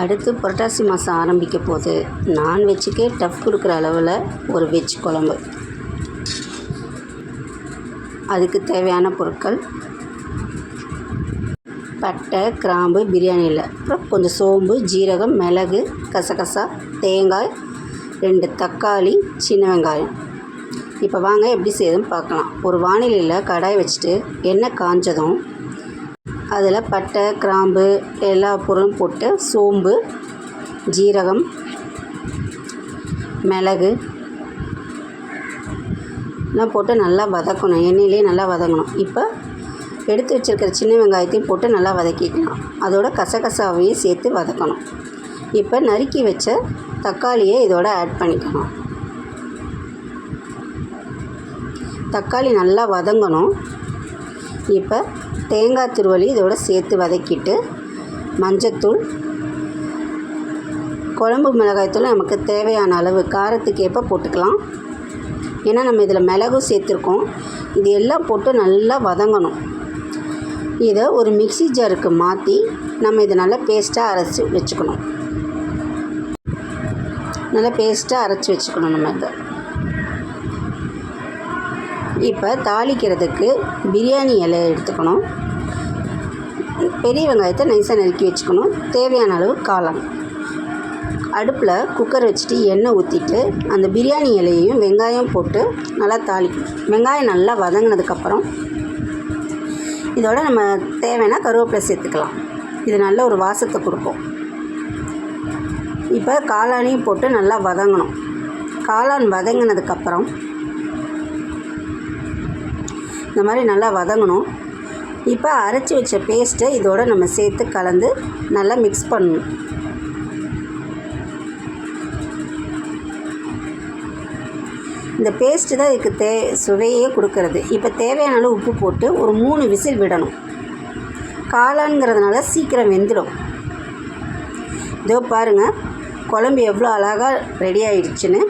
அடுத்து புரட்டாசி மாதம் ஆரம்பிக்க போது நான்வெஜ்ஜுக்கே டஃப் கொடுக்குற அளவில் ஒரு வெஜ் குழம்பு. அதுக்கு தேவையான பொருட்கள். பட்டை கிராம்பு பிரியாணியில் அப்புறம் கொஞ்சம் சோம்பு ஜீரகம் மிளகு கசகசா தேங்காய் ரெண்டு தக்காளி சின்ன வெங்காயம். இப்போ வாங்க எப்படி செய்யுதுன்னு பார்க்கலாம். ஒரு வானிலையில் கடாய் வச்சுட்டு எண்ணெய் காஞ்சதும் அதில் பட்டை கிராம்பு எல்லா பொருளும் போட்டு சோம்பு ஜீரகம் மிளகு எல்லாம் போட்டு நல்லா வதக்கணும். எண்ணெயிலே நல்லா வதங்கணும். இப்போ எடுத்து வச்சுருக்கிற சின்ன வெங்காயத்தையும் போட்டு நல்லா வதக்கிக்கலாம். அதோட கசகசாவையும் சேர்த்து வதக்கணும். இப்போ நறுக்கி வச்ச தக்காளியை இதோட ஆட் பண்ணிக்கணும். தக்காளி நல்லா வதங்கணும். இப்போ தேங்காய் துருவலி இதோட சேர்த்து வதக்கிட்டு மஞ்சத்தூள் குழம்பு மிளகாய்த்தூள் நமக்கு தேவையான அளவு காரத்துக்கு ஏற்ப போட்டுக்கலாம். ஏன்னா நம்ம இதில் மிளகும் சேர்த்துருக்கோம். இது எல்லாம் போட்டு நல்லா வதங்கணும். இதை ஒரு மிக்ஸி ஜாருக்கு மாற்றி நம்ம இதை நல்லா பேஸ்ட்டாக அரைச்சி வச்சுக்கணும். நல்லா பேஸ்ட்டாக அரைச்சி வச்சுக்கணும் நம்ம இதை. இப்போ தாளிக்கிறதுக்கு பிரியாணி இலை எடுத்துக்கணும். பெரிய வெங்காயத்தை நைஸாக நறுக்கி வச்சுக்கணும். தேவையான அளவு காளான் அடுப்பில் குக்கர் வச்சுட்டு எண்ணெய் ஊற்றிட்டு அந்த பிரியாணி இலையையும் வெங்காயம் போட்டு நல்லா தாளிக்கணும் வெங்காயம் நல்லா வதங்கினதுக்கப்புறம் இதோட நம்ம தேவைன்னா கருவேப்பிலை சேர்த்துக்கலாம். இது நல்ல ஒரு வாசத்தை கொடுக்கும். இப்போ காளானையும் போட்டு நல்லா வதங்கணும். காளான் வதங்கினதுக்கப்புறம் இந்த மாதிரி நல்லா வதங்கணும். இப்போ அரைச்சி வச்ச பேஸ்ட்டை இதோட நம்ம சேர்த்து கலந்து நல்லா மிக்ஸ் பண்ணணும். இந்த பேஸ்ட்டு தான் இதுக்கு தே சுவையே கொடுக்கறது. இப்போ தேவையான அளவு உப்பு போட்டு ஒரு மூணு விசில் விடணும். காளான்ங்கிறதுனால சீக்கிரம் வெந்துடும். இதோ பாருங்கள் குழம்பு எவ்வளோ அழகாக ரெடி ஆயிடுச்சுன்னு.